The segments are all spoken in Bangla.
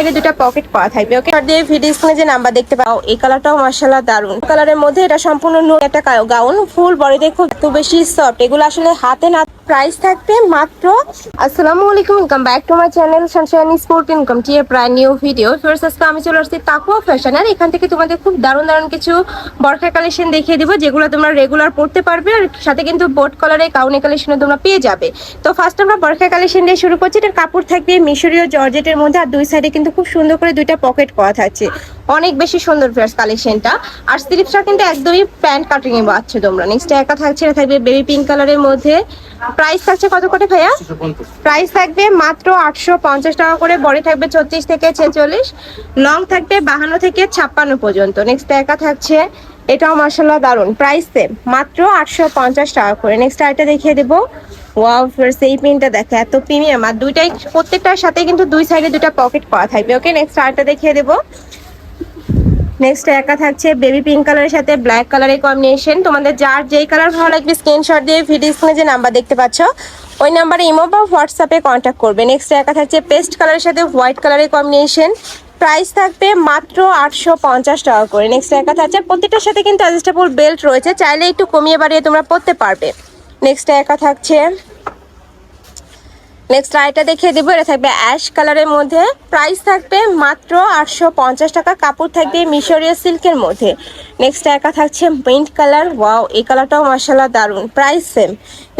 সাইডে দুটো পকেট করা থাকবে ওকে আর দিয়ে ভিডিও স্ক্রিনে যে নাম্বার দেখতে পাও, এই কালারটাও মার্শাল্লাহ দারুণ কালারের মধ্যে এটা সম্পূর্ণ নতুন একটা গাউন ফুল বডিতে খুব এত বেশি সফট এগুলো আসলে হাতে না প্রাইস থাকবে মাত্র আসসালামু আলাইকুম welcome back to my channel sunshine sport income টি এ প্রায় নিউ ভিডিও ফার্স্ট আজকে আমি চলে আসছি তাকুয়া ফ্যাশন আর এখান থেকে তোমাদের খুব দারুণ দারুণ কিছু বরখা কালেকশন দেখিয়ে দিব, যেগুলো তোমরা রেগুলার পড়তে পারবে, আর সাথে কিন্তু বোট কালারে কাউনে কালেকশনও তোমরা পেয়ে যাবে। তো ফার্স্ট আমরা বরখা কালেকশন দিয়ে শুরু করছি। এটার কাপড় থাকবে মিশরীয় জর্জেটের মধ্যে, আর দুই সাইডে কিন্তু খুব সুন্দর করে দুইটা পকেট করা থাকছে। অনেক বেশি সুন্দর ফ্রেশ কালেকশনটা আর স্লিপসটা কিন্তু একদমই প্যান্ট কাটিং এ পাচ্ছ তোমরা। নেক্সট একা থাকছে এটা থাকবে বেবি পিঙ্ক কালারের মধ্যে। প্রাইস থাকছে কত করে ভাইয়া? প্রাইস থাকবে মাত্র আটশো পঞ্চাশ টাকা করে। বডি থাকবে ছত্রিশ থেকে ছেচল্লিশ। লং থাকবে বাহান্ন থেকে ছাপ্পান্ন পর্যন্ত। নেক্সট একা থাকছে। এটাও মার্শাল্লাহ দারুণ প্রাইস সেম মাত্র আটশো পঞ্চাশ টাকা করে। নেক্সট আইটা দেখিয়ে দেবো। ওয়াও ফার্স্ট এই পিনটা দেখো, এত প্রিমিয়াম আর দুইটাই, প্রত্যেকটার সাথে কিন্তু দুই সাইডে দুটা পকেট করা থাকবে। ওকে নেক্সট আইটা দেখিয়ে দেবো। নেক্সট একা থাকছে বেবি পিঙ্ক কালারের সাথে ব্ল্যাক কালারের কম্বিনেশন তোমাদের যার যেই কালার ভালো লাগবে স্ক্রিনশট দিয়ে ভিডিও স্ক্রিনে যে নাম্বার দেখতে পাচ্ছ, ওই নাম্বারে ইমো বা হোয়াটসঅ্যাপে কন্ট্যাক্ট করবে। নেক্সট একা থাকছে পেস্ট কালারের সাথে হোয়াইট কালারের কম্বিনেশন প্রাইস থাকবে মাত্র আটশো পঞ্চাশ টাকা করে। নেক্সট একা থাকছে, প্রত্যেকটার সাথে কিন্তু অ্যাডজাস্টেবল বেল্ট রয়েছে। চাইলে একটু কমিয়ে বাড়িয়ে তোমরা পরতে পারবে। নেক্সট একা থাকছে। নেক্সট আইটা দেখিয়ে দেবো, এটা থাকবে অ্যাশ কালারের মধ্যে। প্রাইস থাকবে মাত্র আটশো পঞ্চাশ টাকা, কাপড় থাকবে মিশরীয় সিল্কের মধ্যে। নেক্সট একা থাকছে মিন্ট কালার ওয়াও এই কালারটাও মার্শাল্লাহ দারুণ প্রাইস সেম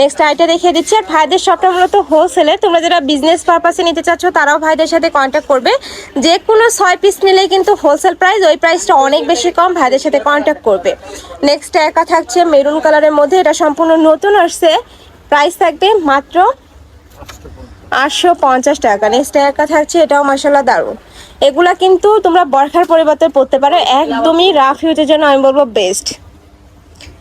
নেক্সট আইটা দেখিয়ে দিচ্ছি, আর ভাইদের সবটা মূলত হোলসেলে তোমরা যারা বিজনেস পারপাসে নিতে চাচ্ছ, তারাও ভাইদের সাথে কন্ট্যাক্ট করবে। যে কোনো ছয় পিস নিলেই কিন্তু হোলসেল প্রাইস ওই প্রাইসটা অনেক বেশি কম, ভাইদের সাথে কন্ট্যাক্ট করবে। নেক্সট একা থাকছে মেরুন কালারের মধ্যে, এটা সম্পূর্ণ নতুন আসছে। প্রাইস থাকবে মাত্র আটশো পঞ্চাশ টাকা। নেক্সট একা থাকছে, এটাও মশলা দারুণ। এগুলা কিন্তু তোমরা বরখার পরিবর্তে পড়তে পারো, একদমই রাফ ইউজের জন্য আমি বলব বেস্ট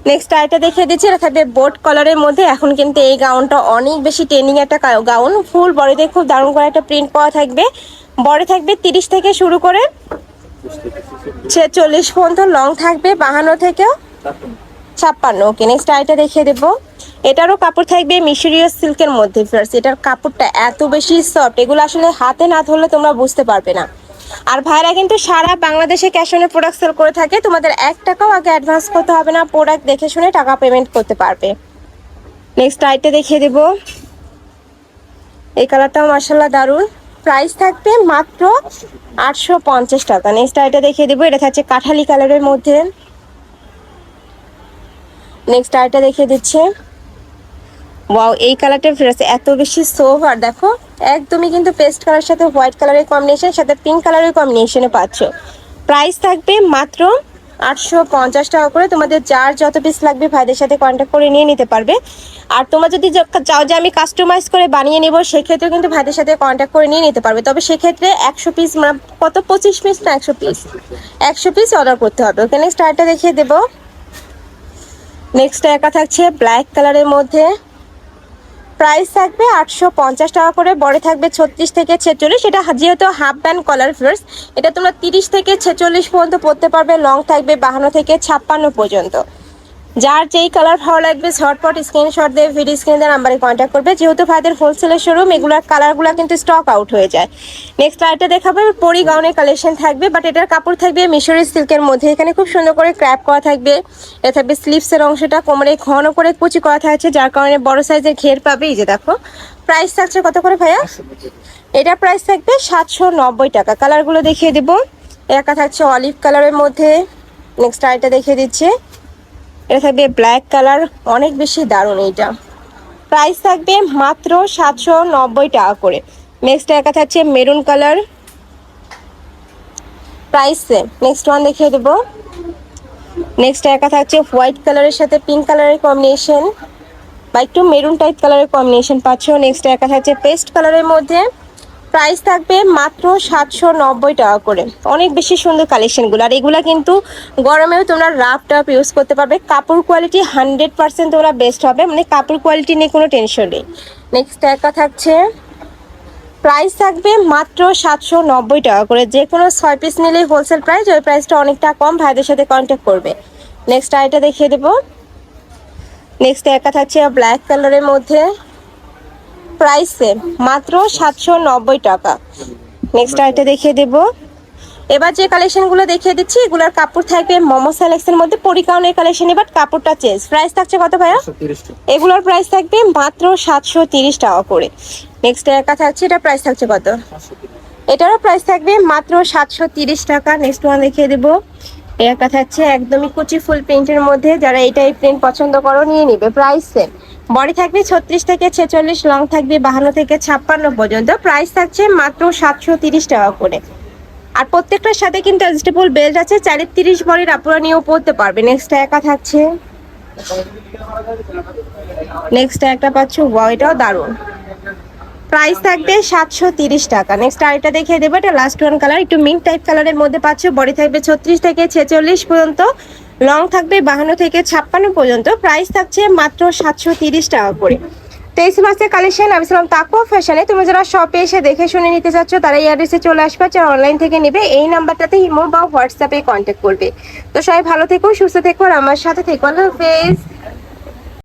নেক্সট আইটা দেখিয়ে দিচ্ছি, এটা থাকবে বোট কালারের মধ্যে। এখন কিন্তু এই গাউনটা অনেক বেশি ট্রেনিং একটা গাউন ফুল বডিতে খুব দারুণ করে একটা প্রিন্ট পাওয়া থাকবে। বডি থাকবে তিরিশ থেকে শুরু করে ছেচল্লিশ পর্যন্ত লং থাকবে, বাহান্ন থেকেও। ছাপ্পান্ন। ওকে নেক্সট আইটা দেখিয়ে দেবো। এটারও কাপড় থাকবে মিশরীয় সিল্কের মধ্যে ফ্লার্স এটার কাপড়টা এত বেশি সফট এগুলো আসলে হাতে না ধরলে তোমরা বুঝতে পারবে না। আর ভাইরা কিন্তু সারা বাংলাদেশে ক্যাশ অনে প্রোডাক্ট সেল করে থাকে, তোমাদের এক টাকাও আগে অ্যাডভান্স করতে হবে না প্রোডাক্ট দেখে শুনে টাকা পেমেন্ট করতে পারবে। নেক্সট আইটা দেখিয়ে দেবো। এই কালারটাও মার্শাল্লাহ দারুণ। প্রাইস থাকবে মাত্র আটশো পঞ্চাশ টাকা। নেক্সট আইটা দেখিয়ে দেবো, এটা থাকছে কাঠালি কালারের মধ্যে। নেক্সট আইটা দেখিয়ে দিচ্ছে। ওয়াও এই কালারটা ফ্রেশ এত বেশি সোভার দেখো। একদমই কিন্তু পেস্ট কালার সাথে হোয়াইট কালারের কম্বিনেশন সাথে পিঙ্ক কালারের কম্বিনেশনে পাচ্ছ। প্রাইস থাকবে মাত্র আটশো পঞ্চাশ টাকা করে। তোমাদের যার যত পিস লাগবে ভাইদের সাথে কন্ট্যাক্ট করে নিয়ে নিতে পারবে। আর তোমরা যদি চাও যে আমি কাস্টমাইজ করে বানিয়ে নেব, সেক্ষেত্রেও কিন্তু ভাইদের সাথে কন্ট্যাক্ট করে নিয়ে নিতে পারবে। তবে সেক্ষেত্রে একশো পিস মানে কত? পঁচিশ পিস না একশো পিস একশো পিস অর্ডার করতে হবে। ওখানে স্টারটা দেখিয়ে দেবো। নেক্সট একা থাকছে ব্ল্যাক কালারের মধ্যে। প্রাইস থাকবে আটশো পঞ্চাশ টাকা করে, বড় থাকবে ছত্রিশ থেকে ছেচল্লিশ। এটা যেহেতু হাফ ব্যান্ড কলার ফ্লোর্স এটা তোমরা তিরিশ থেকে ছেচল্লিশ পর্যন্ত পরতে পারবে লং থাকবে বাহান্ন থেকে ছাপ্পান্ন পর্যন্ত। যার যেই কালার ভালো লাগবে শর্টপট স্ক্রিনশট দিয়ে ভিডিও স্ক্রিনে নাম্বারে কন্ট্যাক্ট করবে। যেহেতু ভাইদের হোলসেলের শোরুম এগুলোর কালারগুলো কিন্তু স্টক আউট হয়ে যায়। নেক্সট আইটা দেখাবে পরি গাউনের কালেকশন থাকবে বাট এটার কাপড় থাকবে মিশরি সিল্কের মধ্যে। এখানে খুব সুন্দর করে ক্র্যাপ করা থাকবে। এটা থাকবে স্লিপসের অংশটা, কোমরে ঘন করে কুচি করা থাকছে, যার কারণে বড় সাইজের ঘের পাবে। এই যে দেখো প্রাইস থাকছে কত করে ভাইয়া? এটা প্রাইস থাকবে সাতশো নব্বই টাকা। কালারগুলো দেখিয়ে দেবো। একা থাকছে অলিভ কালারের মধ্যে। নেক্সট আইটা দেখিয়ে দিচ্ছে। এটা থাকবে ব্ল্যাক কালার অনেক বেশি দারুণ এইটা। প্রাইস থাকবে মাত্র সাতশো নব্বই টাকা করে। নেক্সট একা থাকছে maroon colour price next one দেখিয়ে দেবো। নেক্সট একা থাকছে হোয়াইট কালারের সাথে পিঙ্ক কালারের কম্বিনেশন বা একটু মেরুন টাইপ কালারের কম্বিনেশন পাচ্ছ। নেক্সট একা থাকছে পেস্ট কালারের মধ্যে। প্রাইস থাকবে মাত্র সাতশো নব্বই টাকা করে। অনেক বেশি সুন্দর কালেকশনগুলো আর এগুলা কিন্তু গরমেও তোমরা রাফ টাপ ইউজ করতে পারবে। কাপড় কোয়ালিটি হান্ড্রেড পার্সেন্ট তোমরা বেস্ট হবে। মানে কাপড় কোয়ালিটি নিয়ে কোনো টেনশন নেই। নেক্সট একা থাকছে। প্রাইস থাকবে মাত্র সাতশো নব্বই টাকা করে। যে কোনো ছয় পিস নিলেই হোলসেল প্রাইস ওই প্রাইসটা অনেকটা কম ভাইদের সাথে কন্ট্যাক্ট করবে। নেক্সট আইটা দেখিয়ে দেবো। নেক্সট একা থাকছে ব্ল্যাক কালারের মধ্যে। প্রাইস সেম মাত্র সাতশো নব্বই টাকা। নেক্সট আরেকটা দেখিয়ে দেব। এবার যে কালেকশনগুলো দেখিয়ে দিচ্ছি এগুলোর কাপড় থাকবে মোমো স্যালেক্সের মধ্যে পরিকাউনের কালেকশন এবার কাপড়টা চেঞ্জ প্রাইস থাকছে কত ভাইয়া? এগুলোর প্রাইস থাকবে মাত্র সাতশো তিরিশ টাকা করে। নেক্সট একা থাকছে এটা প্রাইস থাকছে কত? এটারও প্রাইস থাকবে মাত্র সাতশো তিরিশ টাকা। নেক্সট ওয়ান দেখিয়ে দেবো। একটা থাকছে একদমই কুচি ফুল প্রিন্টের মধ্যে যারা এই টাইপ প্রিন্ট পছন্দ করো নিয়ে নিবে। প্রাইস সেম বডি থাকবে ছত্রিশ থেকে ছেচল্লিশ লং থাকবে বাহান্ন থেকে ছাপ্পান্ন পর্যন্ত। প্রাইস থাকছে মাত্র সাতশো তিরিশ টাকা করে। আর প্রত্যেকটার সাথে কিন্তু অ্যাডজাস্টেবল বেল্ট আছে চারি তিরিশ বডির আপনারা নিয়েও পরতে পারবে। নেক্সট একা থাকছে। নেক্সট একটা পাচ্ছ ওয়াও এটাও দারুণ। প্রাইস থাকবে সাতশো তিরিশ টাকা। নেক্সট আরেকটা দেখিয়ে দেবো, এটা লাস্ট ওয়ান কালার একটু মিন্ট টাইপ কালারের মধ্যে পাচ্ছ বডি থাকবে ছত্রিশ থেকে ছেচল্লিশ পর্যন্ত লং থাকবে বাহান্ন থেকে ছাপ্পান্ন পর্যন্ত প্রাইস থাকছে মাত্র সাতশো তিরিশ টাকা করে। তেইশ মাসের কালেকশন আমি ছিলাম তাকুয়া ফ্যাশনে তুমি যারা শপে এসে দেখে শুনে নিতে চাচ্ছ, তারা এই অ্যাড্রেসে চলে আসবে, যারা অনলাইন থেকে নেবে, এই নাম্বারটাতে ইমো বা হোয়াটসঅ্যাপে কন্ট্যাক্ট করবে। তো সবাই ভালো থেকো, সুস্থ থেকো, আর আমার সাথে থেকো, আল্লাহ হাফেজ।